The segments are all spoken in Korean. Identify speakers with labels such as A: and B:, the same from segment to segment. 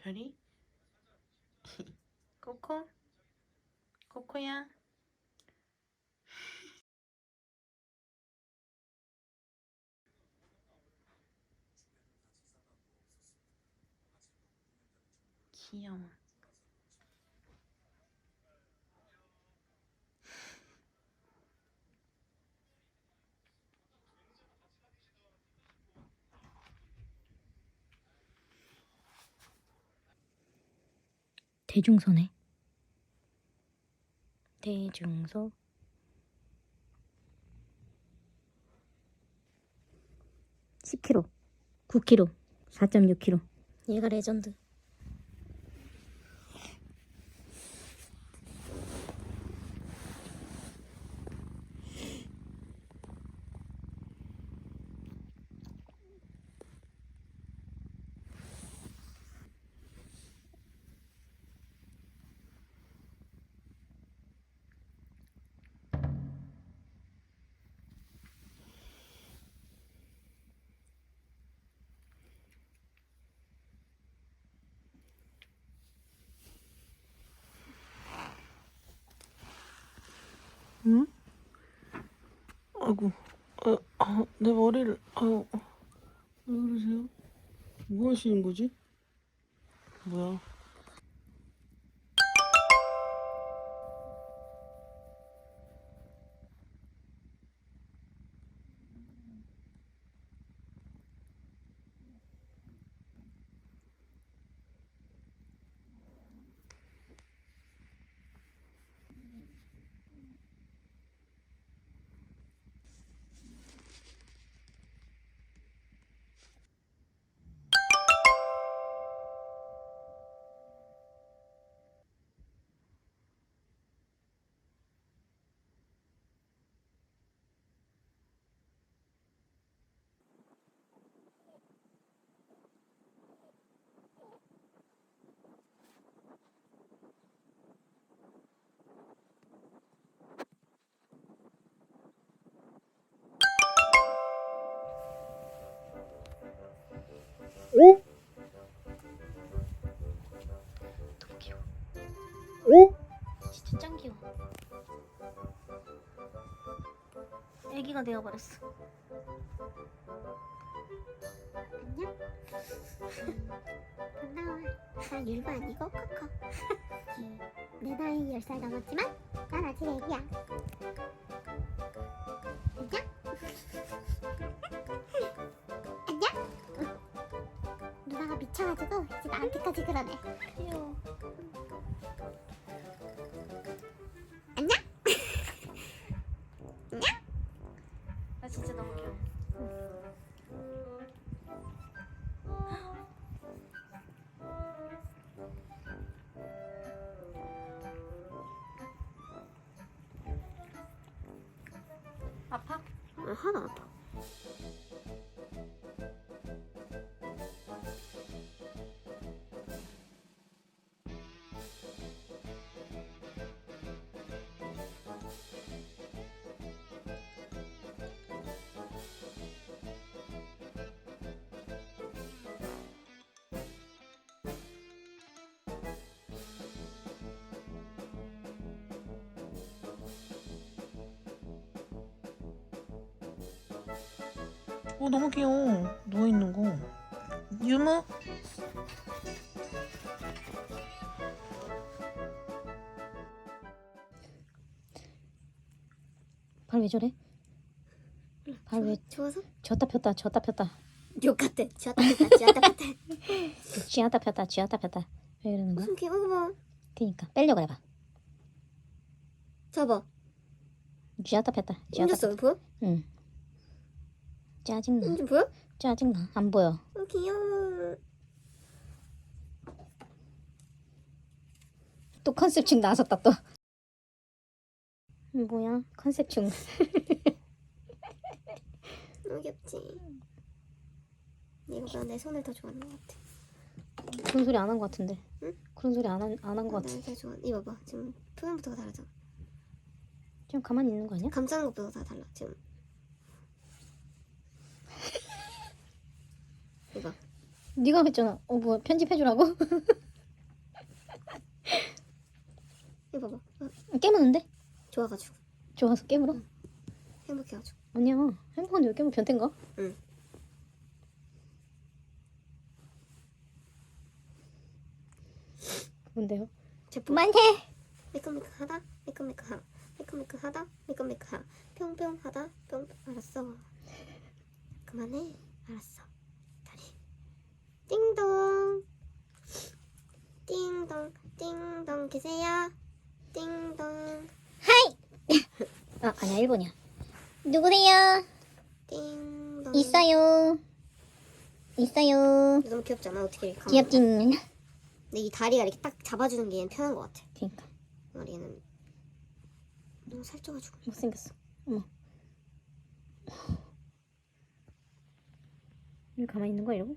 A: 별이? 코코? 코코야? 귀여워.
B: 대중소네. 대중소. 10kg, 9kg, 4.6kg. 얘가 레전드.
A: 응? 아이고, 아, 아, 내 머리를, 아유, 왜 그러세요? 뭐 하시는 거지? 뭐야?
B: 애기가 되어버렸어.
C: 안녕? 반가워. 난 율바 아니고 코코. 내 나이 10살 넘었지만 난 아직 애기야. 안녕? 안녕? 누나가 미쳐가지고 이제 나한테까지 그러네.
B: 귀여워. 아,
C: 하
A: 어, 너무 귀여워. 누워있는 거. 유무?
B: 발 왜 저래? 발왜
C: 좋아서?
B: 쥐었다 폈다 쥐었다 폈다
C: 욕 같아. 쥐었다 폈다. 쥐었다 폈다.
B: 쥐었다 폈다 쥐었다 폈다 왜 이러는 거야?
C: 무슨 귀여워. 봐.
B: 그니까 빼려고 해봐
C: 잡아.
B: 쥐었다 폈다 쥐었다
C: 옮겼어. 보여?
B: 응 짜증나
C: 옮긴 보여?
B: 짜증나 안 보여
C: 어, 귀여워.
B: 또 컨셉충 나섰다 또 뭐야 컨셉충
C: 너무 귀엽지? 얘보다 내 손을 더 좋아하는 것 같아.
B: 그런 소리 안 한 것 같은데
C: 응?
B: 그런 소리 안한안한 것 같아
C: 더 좋아. 이거 봐. 지금 표현부터가 다르잖아.
B: 지금 가만히 있는 거 아니야?
C: 감싸는 것보다 다 달라. 지금. 봐.
B: 네가 했잖아. 어, 뭐 편집해주라고?
C: 이거 봐봐. 어,
B: 깨무는데?
C: 좋아가지고
B: 좋아서 깨물어?
C: 행복해가지고.
B: 아니야. 행복한데 왜 깨물 변태인가?
C: 응.
B: 뭔데요?
C: 제품.
B: 그만해!
C: 매끈매끈하다. 매끈매끈하. 매끈매끈하다. 매끈매끈하. 평평하다. 평. 알았어. 그만해. 알았어. 다리. 띵동. 띵동. 계세요. 띵동.
B: 아, 아니야. 일본이야. 누구세요?
C: 띵동.
B: 있어요. 있어요.
C: 너무 귀엽지 않아? 어떻게 이렇게
B: 귀엽지?
C: 근데 이 다리가 이렇게 딱 잡아주는 게 얘는 편한 것 같아.
B: 그니까.
C: 머리는 너무 살쪄가지고.
B: 못생겼어. 어머. 여기 가만히 있는 거야, 이러고?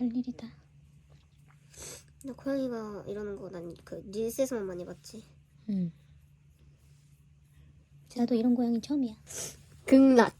B: 별일이다.
C: 나 고양이가 이러는 거 난그 릴스에서만 많이 봤지.
B: 응. 나도 이런 고양이 처음이야.
C: 극락.